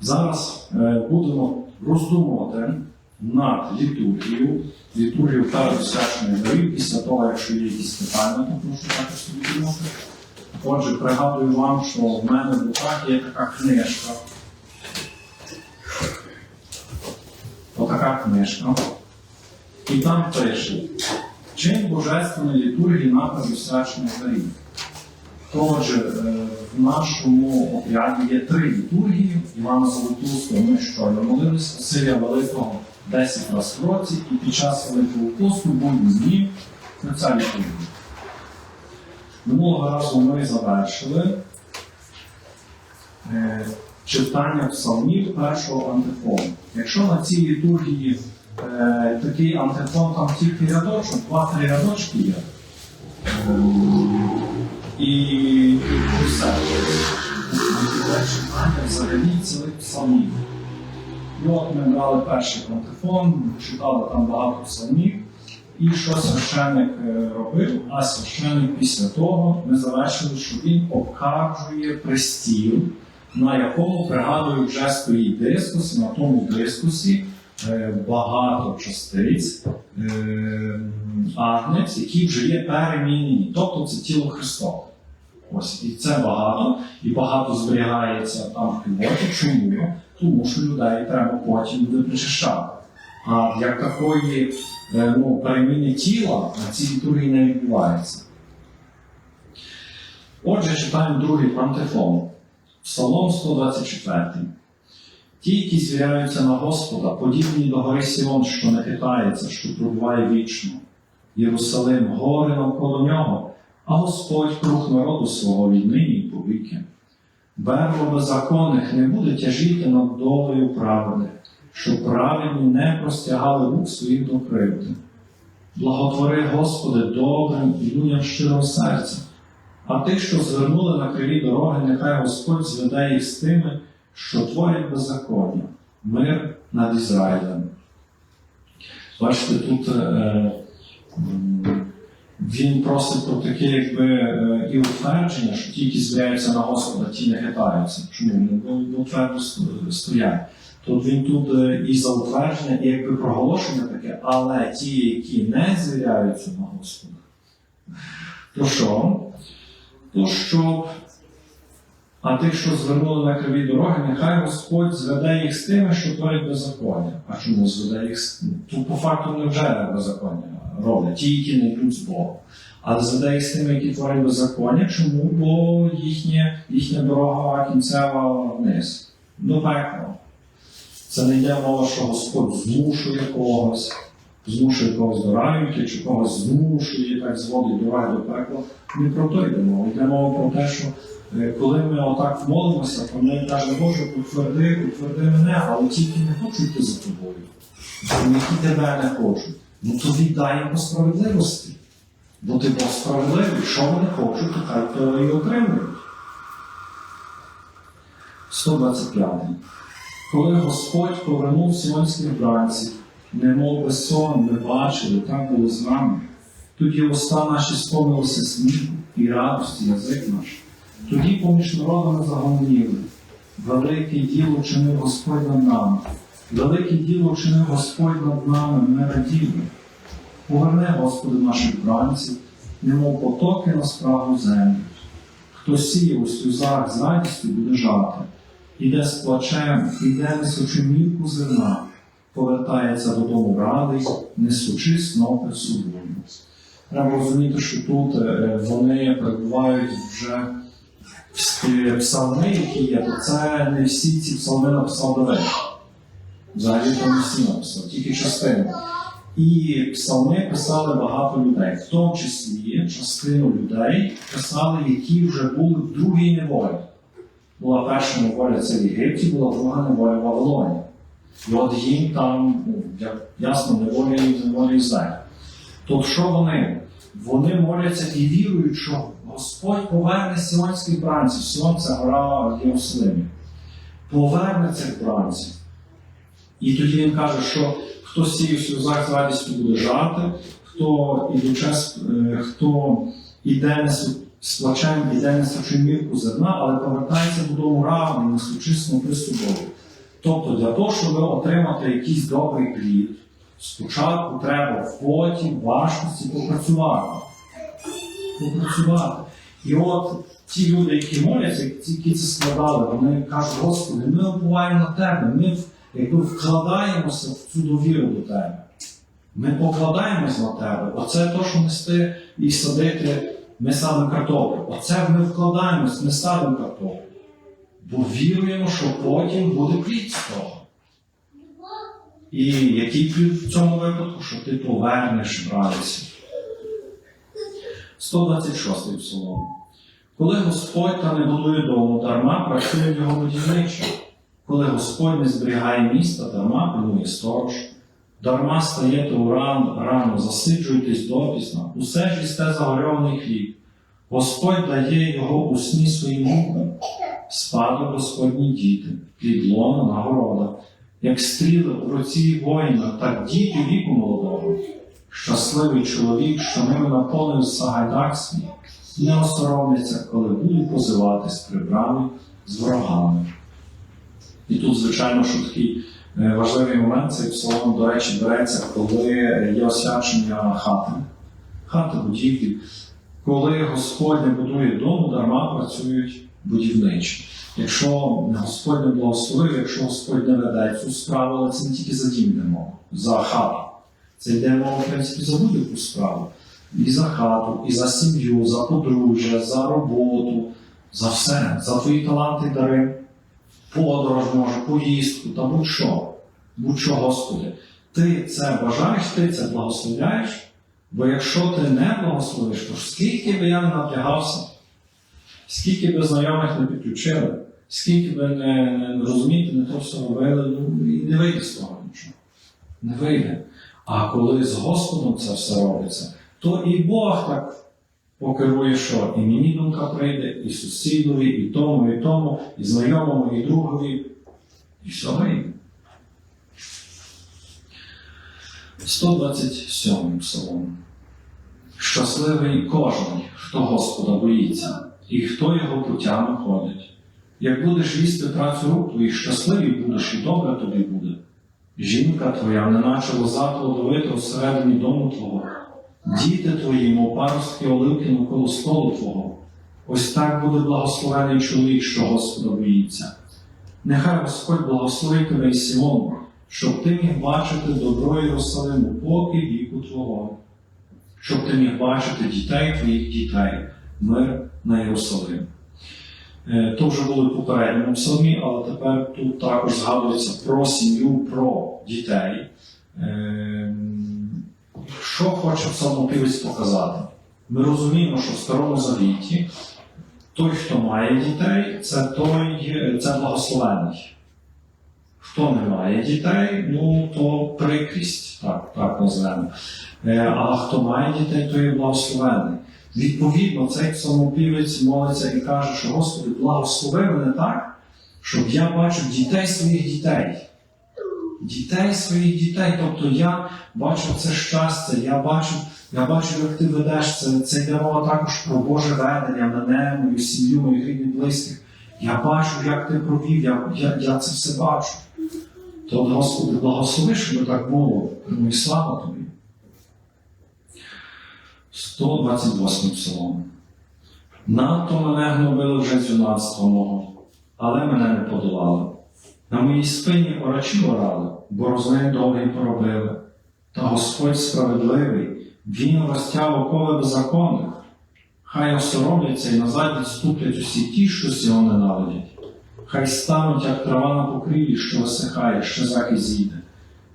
Зараз е, будемо роздумувати над літургією, літургію передосвяченої дарів. Після того, якщо є якісь питання, то прошу також собі думати. Отже, пригадую вам, що в мене в руках є така книжка. Отака книжка. І там пише Чин Божественної літургії на передосвячених дарів. Отже, е, в нашому обряді є три літургії. Івана Золотоустого ми щойно молилися, Василія Великого 10 разів в році, і під час Великого посту будні дні ця літургія. Минулого разу ми завершили е, читання псалмів першого антифону. Якщо на цій літургії е, такий антифон, там тільки рядочок, два-три рядочки є. І все. Взагалі цілих псалмів. І от ми брали перший антифон, читали там багато псалмів. І що священник е, робив, а священник після того ми завершили, що він обкаржує престіл, на якому пригадую вже стоїть дискус, на тому дискусі багато частиць е, агнець, які вже є перемінені, тобто це тіло Христове. Ось і це багато, і багато зберігається там в пілоті. Чому? Тому що людей треба потім буде причищати. А як такої е, ну, переміни тіла на цій літургії не відбувається. Отже, читаємо другий пантефон. Псалом 124. Ті, які звіряються на Господа, подібні до гори Сіон, що не хитається, що пробуває вічно. Єрусалим гори навколо нього, а Господь круг народу свого віднині і повіки. Берло беззаконних не буде тяжіти над долею правди, що праведні не простягали рук своїх до кривди. Благотвори, Господи, добрим і людям щирого серця, а тих, що звернули на криві дороги, нехай Господь зведе їх з тими, що творять беззаконня, мир над Ізраїлем. Бачите, тут е, він просить про таке якби е, і утвердження, що ті, які звіряються на Господа, ті не хитаються. Чому? Ну, бо твердо стоять. Тут він тут е, і за утвердження, і якби проголошення таке, але ті, які не звіряються на Господа, то що? То щоб а тих, що звернули на криві дороги, нехай Господь зведе їх з тими, що творять беззаконня. А чому зведе їх з Тут по факту не вже беззаконня роблять, ті, які не йдуть з Богом. Але зведе їх з тими, які творять беззаконня. Чому? Бо їхня, їхня дорога кінцева вниз. До пекла. Це не йде мова, що Господь змушує когось, змушує когось до раю, чи когось змушує, так зводить дороги до пекла. Не про то йде мова. Йде мова про те, що коли ми отак молимося, то ми каже, Боже, утверди, утверди мене, але тільки не хочуть йти за тобою. Які тебе не хочуть. Ну то віддай по справедливості. Бо ти Бог справедливий, що вони хочуть, то хай то і отримують. 125. Коли Господь повернув сіонських бранців, немов би сон, ми бачили, так було з нами. Тоді уста наші сповнилися сміху і радості язик наш. Тоді поміж народами загомоніли. Велике діло чинив Господь над нами. Велике діло чинив Господь над нами, ми раділи. Поверни, Господи, наших бранців, немов потоки на справу землю. Хто сіє у сльозах з радістю буде жати, іде з плачем, іде несучи мілку зерна, повертається додому радий, несучи снопи собою. Треба розуміти, що тут е, вони перебувають вже псалми, які є, то це не всі ці псалми написав Давид. Взагалі то не всі написав, тільки частину. І псалми писали багато людей, в тому числі частину людей писали, які вже були в другій неволі. Була перша неволя це в Єгипті, була друга неволя в Вавилоні. І от їм там, ну, ясно, неволя і неволя Ізраїль. Тобто, що вони? Вони моляться і вірують, що Господь поверне сіонських бранців. Сіон це гора Єрусалимі. Поверне цих бранців. І тоді він каже, що хто сіє в сльозах з радістю буде жати, хто ідуче, е, хто іде несу- з плачем, іде несучи мірку зерна, але повертається додому равний, несучи снопи собою. Тобто для того, щоб отримати якийсь добрий плід, спочатку треба в поті, важкості попрацювати. Попрацювати. І от ті люди, які моляться, які це складали, вони кажуть, Господи, ми обуваємо на тебе, ми якби вкладаємося в цю довіру до тебе. Ми покладаємось на тебе. Оце то, що нести і садити, ми садимо картоплю. Оце ми вкладаємось, ми садимо картоплю. Бо віруємо, що потім буде плід з того. І який плід в цьому випадку, що ти повернеш братися. 126 псалом. Коли Господь та не будує дому, дарма працює в його будівничі. Коли Господь не зберігає міста, дарма пильнує сторож. Дарма стаєте уран, рано, засиджуєтесь допісно, усе ж їсте загорьований хліб. Господь дає його у сні своїм дітям. Спадок Господні діти, плід лона нагорода, як стріли у руці воїна, так діти віку молодого. Щасливий чоловік, що ними наповнив Сагайдак не осоромляться, коли будуть позиватись при брамі з ворогами. І тут, звичайно, що такий е, важливий момент, цей псалом, до речі, береться, коли є освячення хати, хати будівлі. Коли Господь не будує дому, дарма працюють будівничі. Якщо Господь не благословив, якщо Господь не веде цю справу, але це не тільки за дім йде мова, за хату. Це йде мова, в принципі, за будь-яку справу. І за хату, і за сім'ю, за подружжя, за роботу, за все, за твої таланти, дари, подорож може, поїздку та будь-що. Будь-що, Господи. Ти це бажаєш, ти це благословляєш, бо якщо ти не благословиш, то скільки би я не напрягався, скільки би знайомих не підключили, скільки би не, не розумієте, не то все робили, ну і не вийде з того нічого. Не вийде. А коли з Господом це все робиться, то і Бог так покерує, що і мені думка прийде, і сусідові, і тому, і тому, і знайомому, і другові, і все вийде. 127 псалом. Щасливий кожен, хто Господа боїться, і хто його путями ходить. Як будеш вісти працю рук твоїх, щасливий будеш, і добре тобі буде. Жінка твоя, неначе лоза плодовита всередині дому твого, діти твої, мов паростки оливки навколо столу твого. Ось так буде благословений чоловік, що Господа боїться. Нехай Господь благословить тебе і Сімон, щоб ти міг бачити добро Єрусалиму, поки віку твого, щоб ти міг бачити дітей твоїх дітей, мир на Єрусалим. Е, То вже було в попередньому псалмі, але тепер тут також згадується про сім'ю, про дітей. Е, Що хоче псалмопівець показати? Ми розуміємо, що в Старому Завіті той, хто має дітей, це той, це благословений. Хто не має дітей, ну то прикрість, так, так назвемо. Е, А хто має дітей, то є благословений. Відповідно, цей псалмопівець молиться і каже, що Господи, благослови мене так, щоб я бачив дітей своїх дітей. Дітей своїх дітей. Тобто я бачив це щастя, я бачив, я бачив, як ти ведеш це. Це йде мова також про Боже ведення, мене, мою сім'ю, моїх рідних близьких. Я бачу, як ти провів, я, я, я це все бачу. То, Господи, благослови, щоб так було. Ну і слава тобі. 128 псалом. Надто мене гнобили вже з юнацтва мого, але мене не подолали. На моїй спині орачі орали, борозни довгі поробили. Та Господь справедливий, Він розтяв окови беззаконних. Хай осоромляться і назад відступлять усі ті, що сього ненавидять. Хай стануть, як трава на покрівлі, що висихає, що захід зійде,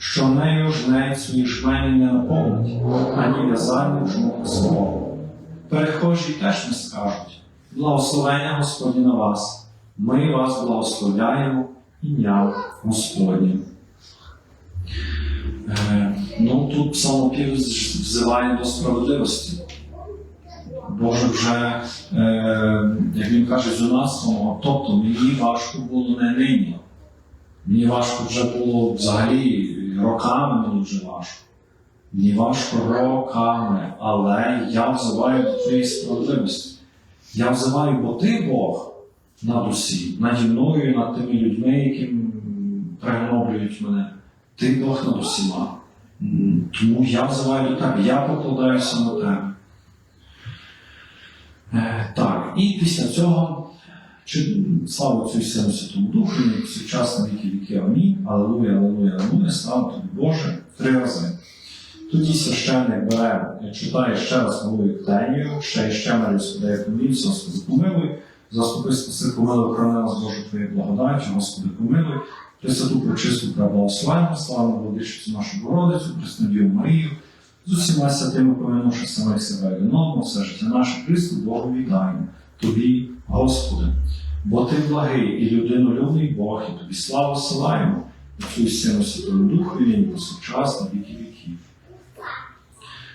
що нею жнець свої жмені не наповнить, ані в'язання в жмух свого. Перехожі теж не скажуть, благословення Господні на вас, ми вас благословляємо ім'я Господнє. Е, ну, тут псалмопів взиває до справедливості. Боже вже, е, як він каже, з юнацтвом, тобто мені важко було не нині. Мені важко вже було взагалі роками мені вже важко. Мені важко роками, але я взиваю до твоєї справедливості. Я взиваю, бо ти Бог над усім, наді мною, і над тими людьми, яким пригноблюють мене. Ти Бог над усіма. Тому я взиваю до тебе, я покладаюся на тебе. Е, Так, і після цього чи, слава Отцю і Святому Духу, і сучасно віки віки Амінь, Алелуя, Алелуя, Алелуя, слава тобі Боже, три рази. Тоді священник бере, читає ще раз малу Євтенію, ще і ще Марію Господи, як помінься, Господи, помилуй, заступи спаси, помилуй, храни нас, Боже, Твоєю благодаттю, Господи, помилуй, Пресвяту прочисту преблагословенну, славну владичицю нашу Богородицю, Преснодію Марію, з усіма святими поминувши самих себе і все життя наше Христу Богу віддаємо, Тобі, Господи, бо Ти благий і людинолюбний Бог, і Тобі славу силаємо, Отцю і Сину Святому Духу, і нині повсякчас на віки віків.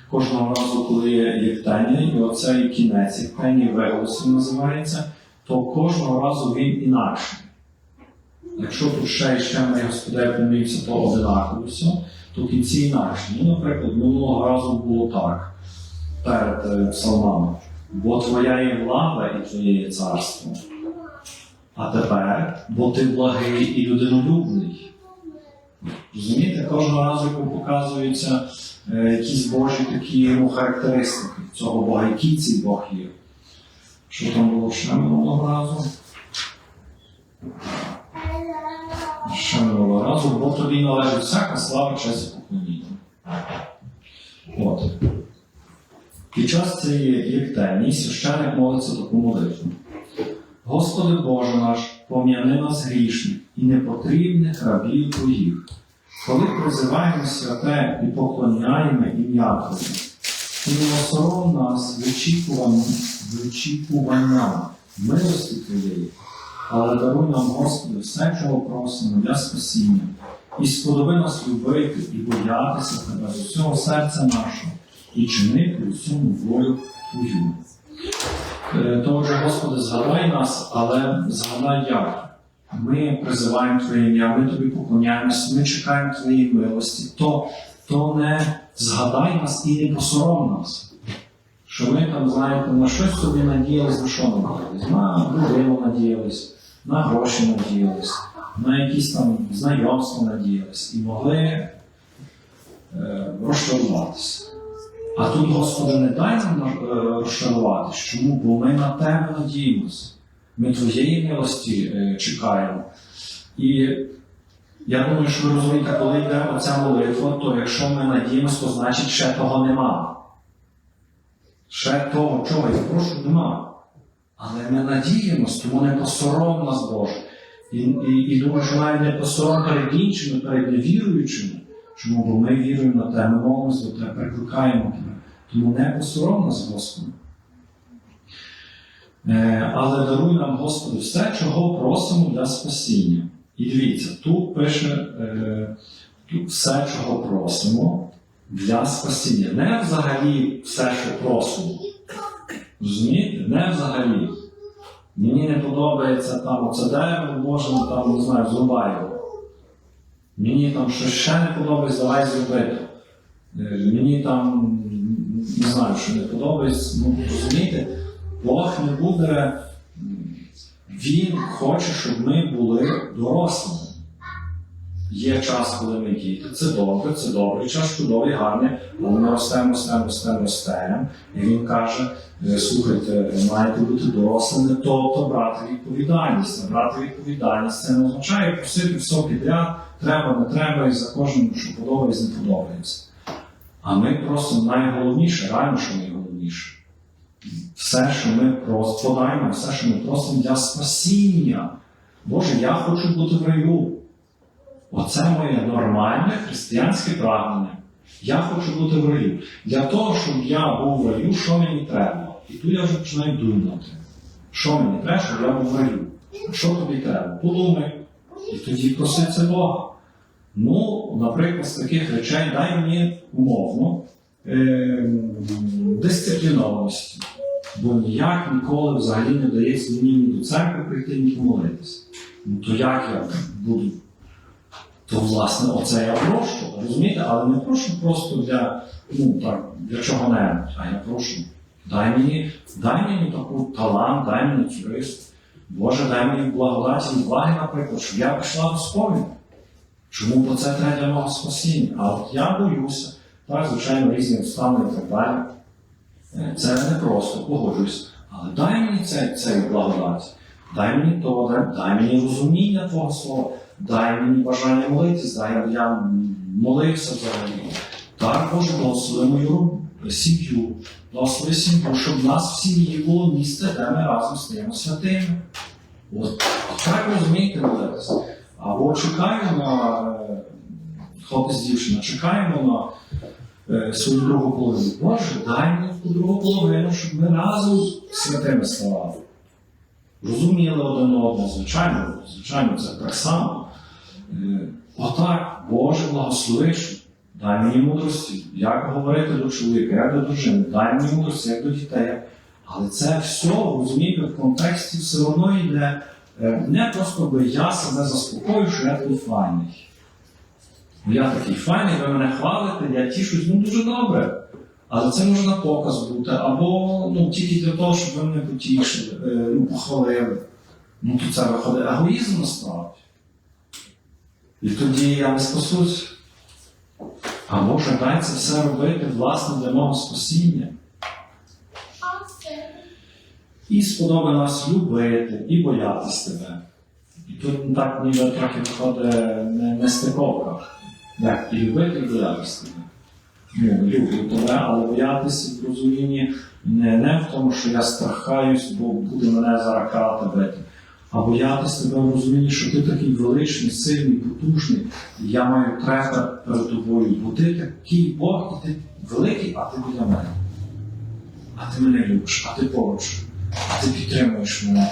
Кожного разу, коли є Євтенія, і оцей кінець Євтенії виголосом називається, то кожного разу він інакший. Якщо тут ще і ще ми Господи помівся, то одинаково то кінці інакше. Ну, наприклад, минулого разу було так перед е, псалмами. Бо Твоя є влада і Твоє є царство. А тепер, бо ти благий і людинолюбний. Розумієте, кожного разу, коли показуються е, якісь Божі такі ну, характеристики цього Бога, який цей Бог є. Що там було ще минулого разу? Ще минулого разу, бо тобі належить всяка слава, честь і поклоніння. От. Під час цієї єктенії священник молиться таку молитву. Господи Боже наш, пом'яни нас грішних і непотрібних рабів Твоїх, коли призиваємо святе і поклоняємо ім'я Твоє. І милосором нас вичікуванням милості Твоєї, але даруй нам, Господи, все, чого просимо для спасіння, і сподоби нас любити і боятися Тебе з усього серця нашого, і чинити усьому волю Твою. Е, То отже, Господи, згадай нас, але згадай як. Ми призиваємо Твоє ім'я, ми тобі поклоняємося, ми чекаємо Твоєї милості. То, то не згадай нас і не посором нас. Що ми там, знаєте, на щось собі надіялись, на що надіялись? На людину надіялись, на гроші надіялись, на якісь там знайомства надіялись і могли е, розчаруватися. А тут, Господи, не дай нам е, розчаруватись. Чому? Бо ми на Тебе надіємося. Ми Твоєї милості е, чекаємо. І я думаю, що ви розумієте, коли йде оця молитва, то якщо ми надіємося, то значить ще того нема. Ще того, чого я прошу, нема. Але ми надіємось, тому не посором нас Боже. І, і, і думаю, що навіть не посором перед іншими, перед невіруючими. Чому? Бо ми віруємо на те, ми молимося до тебе, прикликаємо тебе. Тому не посором нас, Господи. Е, але даруй нам, Господи, все, чого просимо для спасіння. І дивіться, тут пише е, тут все, чого просимо для спасіння. Не взагалі все, що просимо. Розумієте? Не взагалі. Мені не подобається там оце дерево, можемо там, не знаю, зрубай його. Мені там щось ще не подобається, давай зробити. Е, Мені там не знаю, що не подобається. Ну, розумієте, Бог не буде. Він хоче, щоб ми були дорослими. Є час, коли ми діти. Це добре, це добре, час чудовий, гарний, але ми ростемо, ростемо, ростемо, ростемо. І він каже: е, слухайте, маєте бути дорослими, тобто брати відповідальність. Брати відповідальність це не означає просити все підряд, треба, не треба, і за кожним, що подобається, не подобається. А ми просто найголовніше, реально, що найголовніше. Все, що ми просто подаємо, все, що ми просимо для спасіння. Боже, я хочу бути в раю. Оце моє нормальне християнське прагнення. Я хочу бути в раю. Для того, щоб я був в раю, що мені треба? І тут я вже починаю думати, що мені треба, щоб я був в раю. Що тобі треба? Подумай. І тоді проси Бога. Ну, наприклад, з таких речей дай мені умовно е, дисциплінованості. Бо ніяк ніколи взагалі не дається мені ні до церкви прийти, ні помолитися. Ну то як я буду? То, власне, оце я прошу, розумієте, але не прошу просто для, ну, так, для чого-небудь, а я прошу, дай мені, дай мені таку талант, дай мені цю рису. Боже, дай мені благодаті і влаги, наприклад, щоб я пішла до сповіді. Чому? Бо це треба для мого спасіння. А от я боюся, так, звичайно, різні обставини і так далі. Е, Це не просто, погоджуюсь. Але дай мені цей, цей благодать, дай мені то, дай, мені розуміння Твого слова, дай мені бажання молитись, дай я, молився взагалі. Так, Боже, благослови мою сім'ю, благослови сім'ю, щоб в нас в сім'ї було місце, де ми разом стаємо святими. От так розумієте молитися. Або чекаємо на е, хлопець дівчина, чекаємо на е, свою другу половину. Боже, дай мені ту другу половину, щоб ми разом святими ставали. Розуміли один одного, звичайно, звичайно, це так само. Е, Отак, Боже, благословиш, дай мені мудрості, як говорити до чоловіка, як до дружини, дай мені мудрості, як до дітей. Але це все, розумієте, в контексті все одно йде е, не просто би я себе заспокою, що я такий файний. Бо Я такий файний, ви мене хвалите, я тішусь, ну дуже добре. Але це може на показ бути, або ну, тільки для того, щоб ви мене потішили, е, ну, похвалили. Ну, то це виходить егоїзм насправді. І тоді я не спасусь. А Боже, дай це все робити, власне, для мого спасіння. І сподоби нас любити і боятись тебе. І тут так ніби трохи виходить не, не стиковка. Як і любити, і боятись тебе. Ну, люблю тебе, але боятися в розумінні не, не в тому, що я страхаюсь, бо буде мене зараз бити. А боятися тебе в розумінні, що ти такий величний, сильний, потужний, і я маю трепет перед тобою, бо ти такий Бог, і ти великий, а ти біля мене. А ти мене любиш, а ти поруч, а ти підтримуєш мене.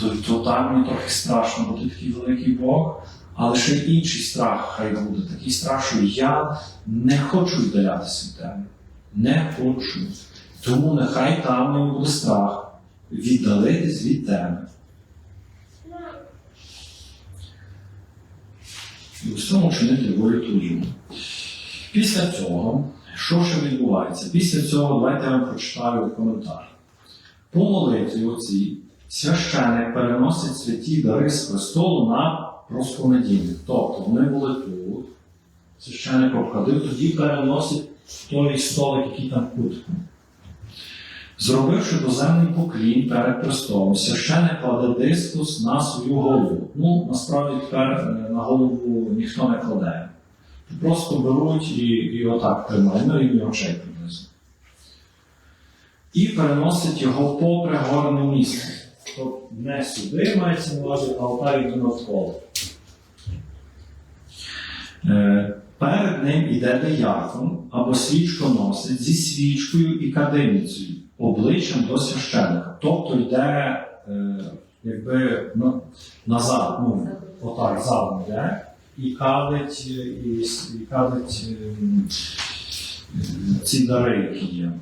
То, то так мені трохи страшно, бо ти такий великий Бог, але ще інший страх хай буде. Такий страх, що я не хочу віддалятися від тебе. Не хочу. Тому нехай там не буде страх віддалитись від тебе. І у всьому чинити волю твою. Після цього, що ще відбувається? Після цього давайте я вам прочитаю коментар. По молитві оцій священик переносить святі дари з престолу на розпонедільник. Тобто вони були тут, священик обходив, тоді переносить той столик, який там кутку. Зробивши доземний поклін перед престолом, священик кладе дискус на свою голову. Ну, насправді тепер е, на голову ніхто не кладе. Просто беруть і, і отак тримають на рівні очей приблизно. І переносять його попри горне місце. Тобто не сюди мається на увазі, а отак йде навколо. Е, Перед ним іде диякон або свічконосець зі свічкою і кадильницею, обличчям до священика. Тобто йде е, якби на- назад, ну, отак задом йде, і кадить, е, і, і кадить е, ці дари, які є.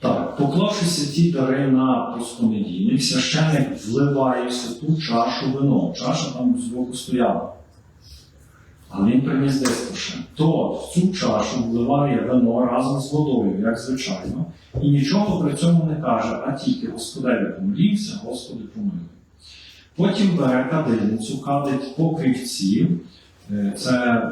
Так, поклавши святі дари на розпонедільник, священник вливає в святу чашу вино. Чаша там збоку стояла. А він приніс дискуше. То в цю чашу вливає вино разом з водою, як звичайно, і нічого при цьому не каже, а тільки Господеві помолімся, Господи помилуй. Потім бере кадильницю, кадить покривці. Е, Це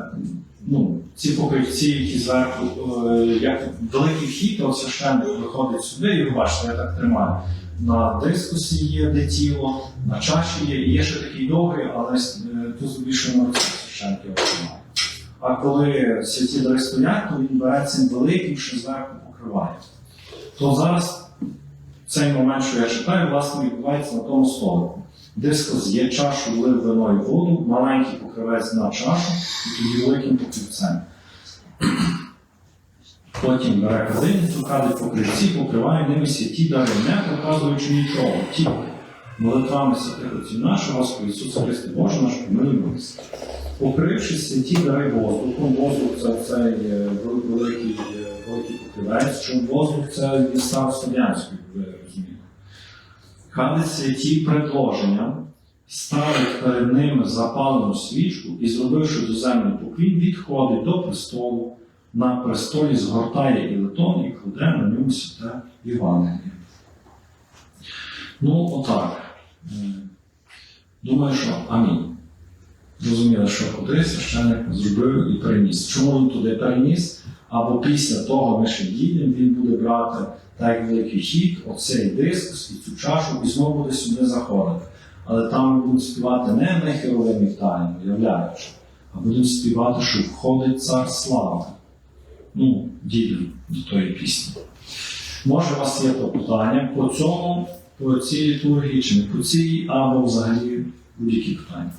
ну, ці покривці, які зверху, е, як великий вхід, то священник виходить сюди, і ви бачите, я так тримаю. На дискусі є де тіло, на чаші є, є ще такий довгий, але е, тут більше на руці священник його тримає. А коли святі стоять, то він бере цим великим, що зверху покриває. То зараз цей момент, що я читаю, власне, відбувається на тому столику. Дискус є чашу, влив вино воду, маленький покривець на чашу, і тоді великим покривцем. Потім бере казиницю, кадить покривці, покриває ними святі дари, не показуючи тільки молитвами святих отців нашого Господа Ісуса Христа Боже наш помилуй нас. Покривши дари воздухом, воздух це цей е, великий, е, великий покривець, що воздух це дістав Слов'янською, ви розумієте. Кадить святі предложення, ставить перед ними запалену свічку і, зробивши доземний поклін, відходить до престолу, на престолі згортає ілетон і кладе на ньому святе Євангеліє. Ну, отак. Думаю, що амінь. Зрозуміло, що куди священник зробив і переніс. Чому він туди переніс? Або після того ми ще дійдемо, він буде брати так як великий хід, оцей диск і цю чашу, і знову буде сюди заходити. Але там ми будемо співати не ми херовимів тайну, уявляючи, а будемо співати, що входить цар слави. Ну, дійдемо до тої пісні. Може, у вас є питання по цьому, по цій літургії, чи не по цій, або взагалі будь-які питання.